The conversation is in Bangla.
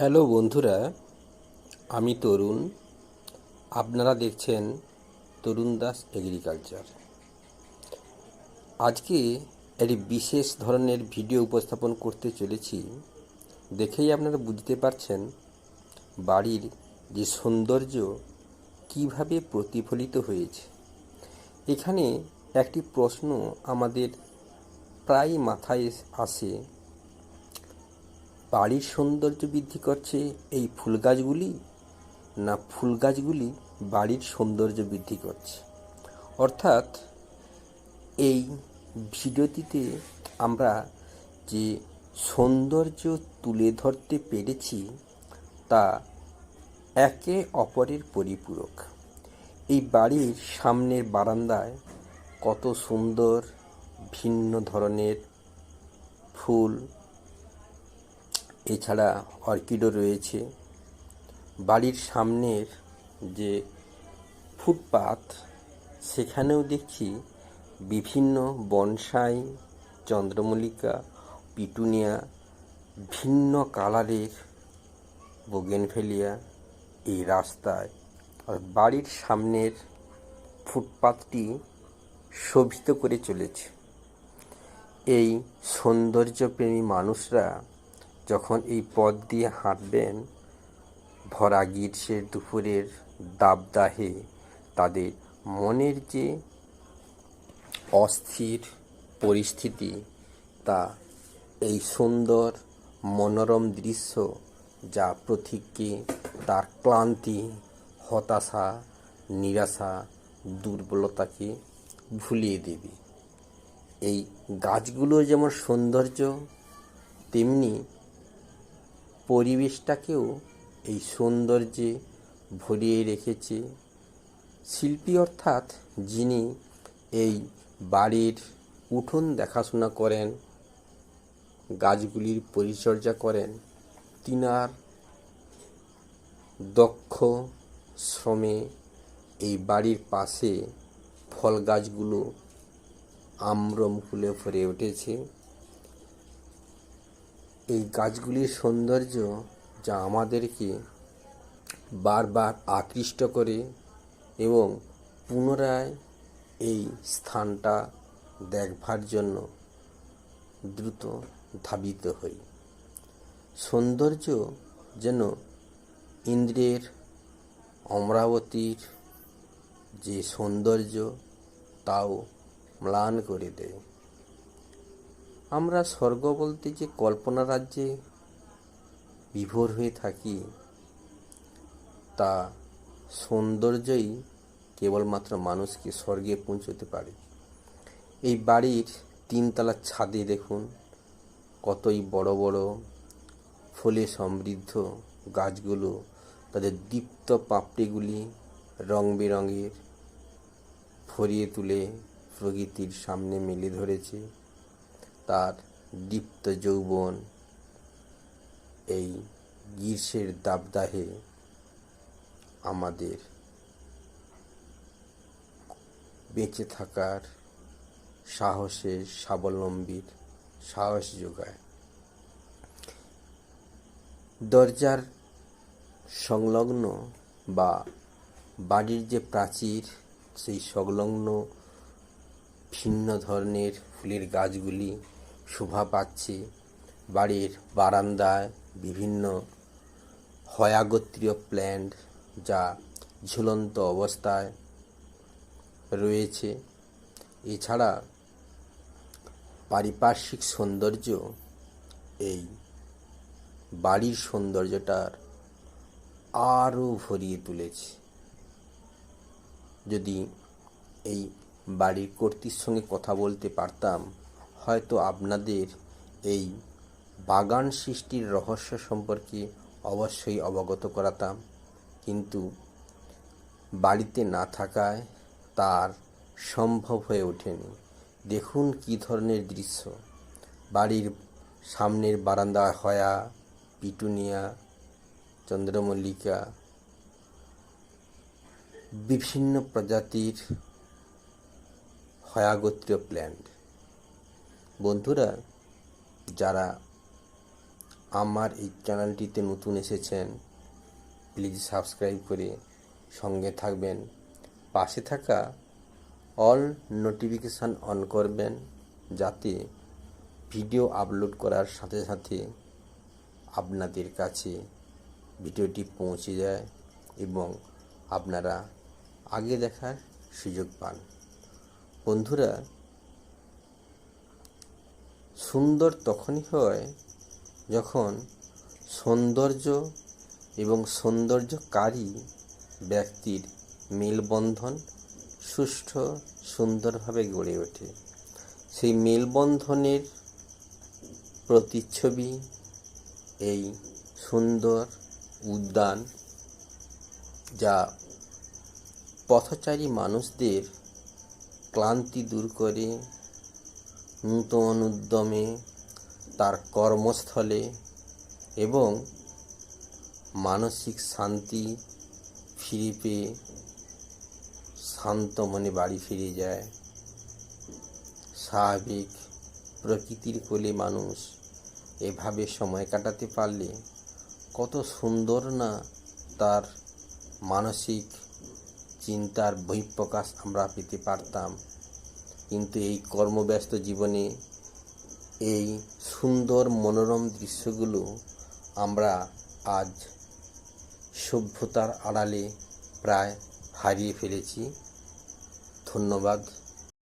হ্যালো বন্ধুরা, আমি তরুণ। আপনারা দেখছেন তরুণ দাস এগ্রিকালচার। আজকে একটি বিশেষ ধরনের ভিডিও উপস্থাপন করতে চলেছি। দেখেই আপনারা বুঝতে পারছেন বাড়ির যে সৌন্দর্য কীভাবে প্রতিফলিত হয়েছে। এখানে একটি প্রশ্ন আমাদের প্রায় মাথায় আসে বাড়ির সৌন্দর্য বৃদ্ধি করছে এই ফুল গাছগুলি না ফুল গাছগুলি বাড়ির সৌন্দর্য বৃদ্ধি করছে? অর্থাৎ এই ভিডিওটিতে আমরা যে সৌন্দর্য তুলে ধরতে পেরেছি তা একে অপরের পরিপূরক। এই বাড়ির সামনের বারান্দায় কত সুন্দর ভিন্ন ধরনের ফুল এছাড়া অর্কিডও রয়েছে। বাড়ির সামনের যে ফুটপাত সেখানেও দেখছি বিভিন্ন বনসাই, চন্দ্রমল্লিকা, পিটুনিয়া, ভিন্ন কালারের বোগেনভেলিয়া এই রাস্তায়। আর বাড়ির সামনের ফুটপাতটি শোভিত করে চলেছে। এই সৌন্দর্যপ্রেমী মানুষরা যখন এই পথ দিয়ে হাঁটবেন ভরা গ্রীষ্মের দুপুরের দাবদাহে, তাদের মনের যে অস্থির পরিস্থিতি, তা এই সুন্দর মনোরম দৃশ্য যা প্রতীককে তার ক্লান্তি, হতাশা, নিরাশা, দুর্বলতাকে ভুলিয়ে দেবে। এই গাছগুলো যেমন সৌন্দর্য, তেমনি পরিবেশটাকেও এই সৌন্দর্যে ভরিয়ে রেখেছে। শিল্পী অর্থাৎ যিনি এই বাড়ির উঠোন দেখাশোনা করেন, গাছগুলির পরিচর্যা করেন, তিনার দক্ষ শ্রমে এই বাড়ির পাশে ফল গাছগুলো আম্রমুকুলে ভরে উঠেছে। এই গাছগুলির সৌন্দর্য যা আমাদেরকে বারবার আকৃষ্ট করে এবং পুনরায় এই স্থানটা দেখবার জন্য দ্রুত ধাবিত হই। সৌন্দর্য যেন ইন্দ্রের অমরাবতীর যে সৌন্দর্য, তাও ম্লান করে দেয়। আমরা স্বর্গ বলতে যে কল্পনা রাজ্যে বিভোর হয়ে থাকি, তা সৌন্দর্যই কেবলমাত্র মানুষকে স্বর্গে পৌঁছতে পারে। এই বাড়ির তিনতলার ছাদে দেখুন, কতই বড় বড় ফলে সমৃদ্ধ গাছগুলো, তাদের দীপ্ত পাপড়িগুলি রং বেরঙের ফরিয়ে তুলে প্রকৃতির সামনে মেলে ধরেছে। তার দীপ্ত যৌবন, এই গ্রীষ্মের দাবদাহে আমাদের বেঁচে থাকার সাহসের স্বাবলম্বীর সাহস যোগায়। দরজার সংলগ্ন বা বাড়ির যে প্রাচীর, সেই সংলগ্ন ভিন্ন ধরনের ফুলের গাছগুলি শোভা পাচ্ছে। বাড়ির বারান্দায় বিভিন্ন হয়াগোত্রীয় প্ল্যান্ট যা ঝুলন্ত অবস্থায় রয়েছে। এছাড়া পারিপার্শ্বিক সৌন্দর্য, এই বাড়ির সৌন্দর্যটার আরও ভরিয়ে তুলেছে। যদি এই বাড়ির কর্তৃর সঙ্গে কথা বলতে পারতাম হয়তো আপনাদের এই বাগান সৃষ্টির রহস্য সম্পর্কে অবশ্যই অবগত করাতাম, কিন্তু বাড়িতে না থাকায় তার সম্ভব হয়ে ওঠেনি। দেখুন কী ধরনের দৃশ্য। বাড়ির সামনের বারান্দা হয়া, পিটুনিয়া, চন্দ্রমল্লিকা, বিভিন্ন প্রজাতির হয়াগোত্রীয় প্ল্যান্ট বন্ধুরা, যারা আমার এই চ্যানেলটিতে নতুন এসেছেন প্লিজ সাবস্ক্রাইব করে সঙ্গে থাকবেন। পাশে থাকা অল নোটিফিকেশান অন করবেন, যাতে ভিডিও আপলোড করার সাথে সাথে আপনাদের কাছে ভিডিওটি পৌঁছে যায় এবং আপনারা আগে দেখার সুযোগ পান। বন্ধুরা সুন্দর তখনই হয় যখন সৌন্দর্য এবং সৌন্দর্যকারী ব্যক্তির মেলবন্ধন সুষ্ঠু, সুন্দরভাবে গড়ে ওঠে। সেই মেলবন্ধনের প্রতিচ্ছবি, এই সুন্দর উদ্যান যা পথচারী মানুষদের ক্লান্তি দূর করে নূতন উদ্যমে তার কর্মস্থলে এবং মানসিক শান্তি ফিরে পেয়ে শান্ত মনে বাড়ি ফিরে যায়। স্বাভাবিক প্রকৃতির কোলে মানুষ এভাবে সময় কাটাতে পারলে কত সুন্দর না তার মানসিক চিন্তার বহিঃপ্রকাশ আমরা পেতে পারতাম। কিন্তু এই কর্মব্যস্ত জীবনে এই সুন্দর মনোরম দৃশ্যগুলো আমরা আজ সভ্যতার আড়ালে প্রায় হারিয়ে ফেলেছি। ধন্যবাদ।